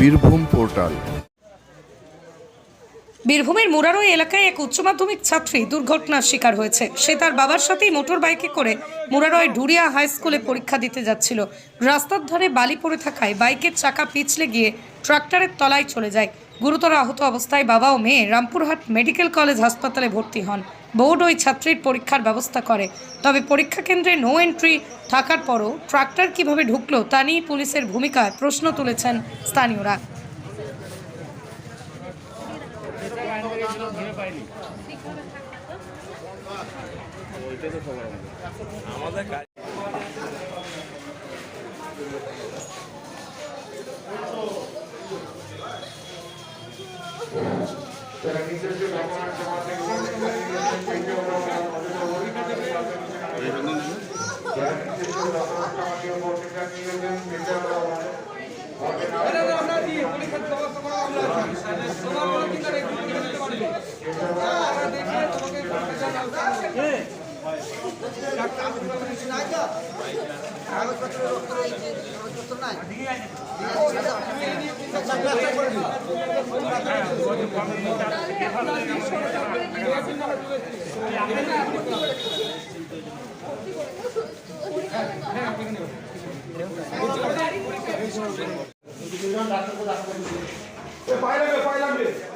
Birbhum portal. বীরভূমের মুরারো এলাকায় এক উচ্চ মাধ্যমিক ছাত্রী দুর্ঘটনার শিকার হয়েছে। সে তার বাবার সাথেই মোটর বাইকে করে মুরারোয় ডুরিয়া হাই স্কুলে পরীক্ষা দিতে যাচ্ছিল। রাস্তার ধারে বালি পড়ে থাকায় বাইকের চাকা পিছলে গিয়ে ট্রাক্টরের তলায় চলে যায়। গুরুতর আহত অবস্থায় বাবা ও মেয়ে রামপুরহাট মেডিকেল কলেজ হাসপাতালে ভর্তি হন। বোর্ড ওই ছাত্রীর পরীক্ষার ব্যবস্থা করে। তবে পরীক্ষা কেন্দ্রে নো এন্ট্রি থাকার পরও ট্রাক্টর কীভাবে ঢুকলো তা নিয়ে পুলিশের ভূমিকায় প্রশ্ন তুলেছেন স্থানীয়রা। আমাদের কাগজপত্র রক্ত রয়েছে কাগজপত্র নাই বাইরে বাইরে